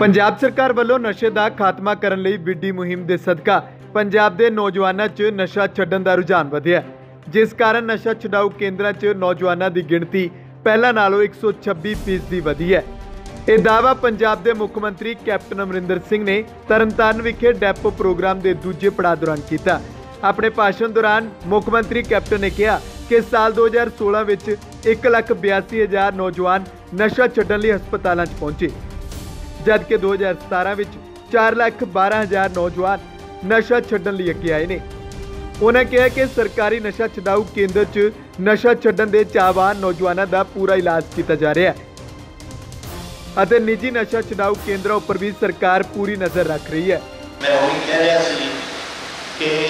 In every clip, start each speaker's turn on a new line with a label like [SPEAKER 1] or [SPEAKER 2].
[SPEAKER 1] ਪੰਜਾਬ ਸਰਕਾਰ ਵੱਲੋਂ ਨਸ਼ੇ ਦਾ ਖਾਤਮਾ ਕਰਨ ਲਈ ਵਿੱਢੀ ਮੁਹਿੰਮ ਦੇ ਸਦਕਾ ਪੰਜਾਬ ਦੇ ਨੌਜਵਾਨਾਂ 'ਚ ਨਸ਼ਾ ਛੱਡਣ ਦਾ ਰੁਝਾਨ ਵਧਿਆ। ਜਿਸ ਕਾਰਨ ਨਸ਼ਾ ਛਡਾਊ ਕੇਂਦਰਾਂ 'ਚ ਨੌਜਵਾਨਾਂ ਦੀ ਗਿਣਤੀ ਪਹਿਲਾਂ ਨਾਲੋਂ 126 ਫੀਸਦੀ ਵਧੀ ਹੈ। ਇਹ ਦਾਅਵਾ ਪੰਜਾਬ ਦੇ ਮੁੱਖ ਮੰਤਰੀ ਕੈਪਟਨ ਅਮਰਿੰਦਰ ਸਿੰਘ ਨੇ ਤਰਨਤਾਰਨ ਵਿਖੇ ਡੈਪੋ ਪ੍ਰੋਗਰਾਮ ਦੇ ਦੂਜੇ ਪੜਾਅ ਦੌਰਾਨ ਕੀਤਾ। ਆਪਣੇ ਭਾਸ਼ਣ ਦੌਰਾਨ ਮੁੱਖ ਮੰਤਰੀ ਕੈਪਟਨ ਨੇ ਕਿਹਾ ਕਿ ਸਾਲ 2016 ਵਿੱਚ 1,82,000 ਨੌਜਵਾਨ ਨਸ਼ਾ ਛੱਡਣ ਲਈ ਹਸਪਤਾਲਾਂ 'ਚ ਪਹੁੰਚੇ। ਜਦਕਿ 2017 ਵਿੱਚ 4,12,000 ਨੌਜਵਾਨ ਨਸ਼ਾ ਛੱਡਣ ਲਈ ਅੱਗੇ ਆਏ ਨੇ। ਉਹਨਾਂ ਕਿਹਾ ਕਿ ਸਰਕਾਰੀ ਨਸ਼ਾ ਛਡਾਊ ਕੇਂਦਰ 'ਚ ਨਸ਼ਾ ਛੱਡਣ ਦੇ ਚਾਹਵਾਨ ਨੌਜਵਾਨਾਂ ਦਾ ਪੂਰਾ ਇਲਾਜ ਕੀਤਾ ਜਾ ਰਿਹਾ ਹੈ। ਅਤੇ ਨਿੱਜੀ ਨਸ਼ਾ ਛਡਾਊ ਕੇਂਦਰਾਂ ਉੱਪਰ ਵੀ ਸਰਕਾਰ ਪੂਰੀ ਨਜ਼ਰ ਰੱਖ ਰਹੀ ਹੈ।
[SPEAKER 2] ਮੈਂ ਉਹ ਵੀ ਕਹਿ ਰਿਹਾ ਸੀ ਕਿ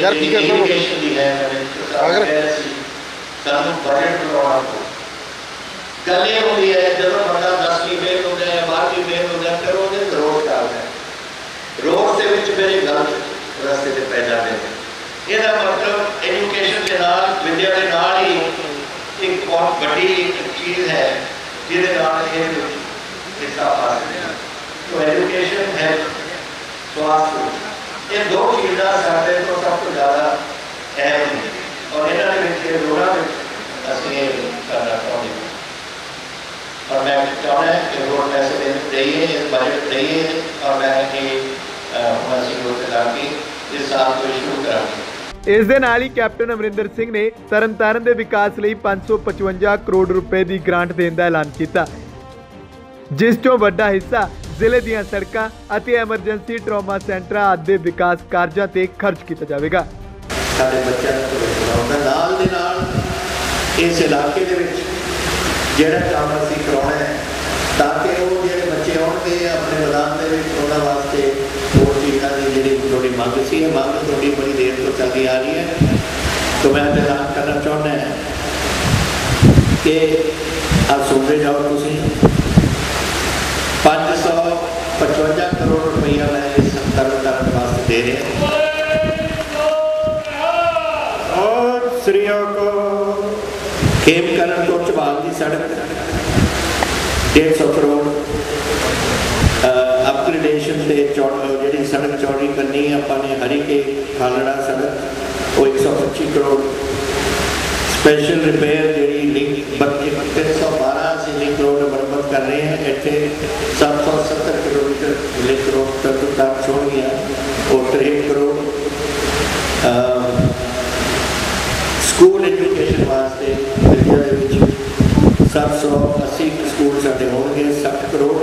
[SPEAKER 3] ਯਾਰ ਕੀ ਕਰਦਾ
[SPEAKER 2] ਹੈ ਮੈਂ
[SPEAKER 3] ਅਗਰ-
[SPEAKER 2] ਕਹਿ ਰਿਹਾ ਸੀ ਸਾਨੂੰ ਬਜਟ ਬਣਾਉਣਾ ਪਊ ਗੱਲ ਇਹ ਹੁੰਦੀ ਹੈ ਜਦੋਂ ਬੰਦਾ 10ਵੀਂ ਫੇਲ بہت بڑی چیز ہے جس کا یہ حصہ پاس تو ایجوکیشن ہے، سواستھ۔ یہ دو چیزاں سارے تو سب کو زیادہ اہم ہیں۔ اور یہاں کے پیچھے دوڑا اسی کرنا چاہتے ہیں اور میں چاہتا ہوں کہ روڈ پیسے دیں دئیے اس بجٹ دئیے، اور میں کہ مسیح کو تلا کے اس سال کو شروع کرا کے ਇਸ
[SPEAKER 1] ਦੇ ਨਾਲ ਹੀ ਕੈਪਟਨ ਅਮਰਿੰਦਰ ਸਿੰਘ ਨੇ ਤਰਨਤਾਰਨ ਦੇ ਵਿਕਾਸ ਲਈ 555 ਕਰੋੜ ਰੁਪਏ ਦੀ ਗ੍ਰਾਂਟ ਦੇਣ ਦਾ ਐਲਾਨ ਕੀਤਾ, ਜਿਸ ਤੋਂ ਵੱਡਾ ਹਿੱਸਾ ਜ਼ਿਲ੍ਹੇ ਦੀਆਂ ਸੜਕਾਂ ਅਤੇ ਐਮਰਜੈਂਸੀ ਟਰਾਮਾ ਸੈਂਟਰਾਂ ਆਦਿ ਦੇ ਵਿਕਾਸ ਕਾਰਜਾਂ ਤੇ ਖਰਚ ਕੀਤਾ ਜਾਵੇਗਾ।
[SPEAKER 2] ਸਾਡੇ ਬੱਚਿਆਂ ਦਾ ਭਵਿੱਖ ਨਾਲ ਦੇ ਨਾਲ ਇਸ ਇਲਾਕੇ ਦੇ ਵਿੱਚ ਜਿਹੜਾ ਕੰਮ ਅਸੀਂ ਕਰਾਉਣਾ ਹੈ, ਤਾਂ ਕਿ ਉਹ ਜਿਹੜੇ ਬੱਚੇ ਆਉਣਗੇ ਆਪਣੇ ਮੈਦਾਨ ਦੇ ਵਿੱਚ, ਉਹਨਾਂ ਵਾਸਤੇ تھوڑی مانگ سی ہے مانگ تھوڑی بڑی دیر تو چلی آ رہی ہے تو میں اعلان کرنا چاہنا ہے کہ آپ سنتے جاؤ تھی پانچ سو پچوجا کروڑ روپیہ میں اس تر تر واسطے دے رہے کھیم کرن کو چبال کی سڑک ڈیڑھ سو کروڑ سڑک چوڑی کرنی ہے اپا نے ہری کے کھالڑا سڑک وہ ایک سو پچی کروڑ اسپیشل ریپیئر جڑی لنک بتیس سو بارہ سے لنک روڈ مرمت کر رہے ہیں اتنے سات سو ستر کلو میٹر لنک روڈ تک تک چھوڑ گیا اور تریٹ کروڑ اسکول ایجوکیشن واسطے درجہ سات سو اسی اسکول سارے ہو گئے سات کروڑ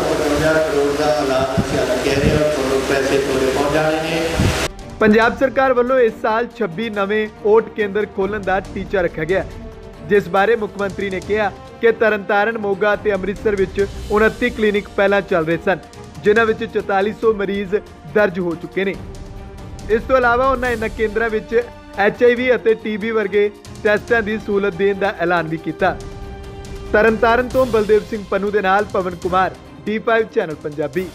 [SPEAKER 2] ਕਰੋੜ ਦਾ ਐਲਾਨ ਅਸੀਂ ਅੱਜ ਕਹਿ ਰਹੇ ਤੁਹਾਨੂੰ ਪੈਸੇ ਤੁਹਾਡੇ ਪਹੁੰਚ ਜਾਣੇ
[SPEAKER 1] ਪੰਜਾਬ ਸਰਕਾਰ ਵੱਲੋਂ ਇਸ ਸਾਲ 26 ਨਵੇਂ ਓਟ ਕੇਂਦਰ ਖੋਲ੍ਹਣ ਦਾ ਟੀਚਾ ਰੱਖਿਆ ਗਿਆ। ਜਿਸ ਬਾਰੇ ਮੁੱਖ ਮੰਤਰੀ ਨੇ ਕਿਹਾ ਕਿ ਤਰਨਤਾਰਨ, ਮੋਗਾ ਅਤੇ ਅੰਮ੍ਰਿਤਸਰ ਵਿੱਚ 29 ਕਲੀਨਿਕ ਪਹਿਲਾਂ ਚੱਲ ਰਹੇ ਸਨ, ਜਿਨ੍ਹਾਂ ਵਿੱਚ 4400 ਮਰੀਜ਼ ਦਰਜ ਹੋ ਚੁੱਕੇ ਨੇ। ਇਸ ਤੋਂ ਇਲਾਵਾ ਉਹਨਾਂ ਇਹਨਾਂ ਕੇਂਦਰਾਂ ਵਿੱਚ ਐਚਆਈਵੀ ਅਤੇ ਟੀਬੀ ਵਰਗੇ ਟੈਸਟਾਂ ਦੀ ਸਹੂਲਤ ਦੇਣ ਦਾ ਐਲਾਨ ਵੀ ਕੀਤਾ। ਤਰਨਤਾਰਨ ਤੋਂ ਬਲਦੇਵ ਸਿੰਘ ਪੰਨੂ ਦੇ ਨਾਲ ਪਵਨ ਕੁਮਾਰ। D5 channel Punjabi.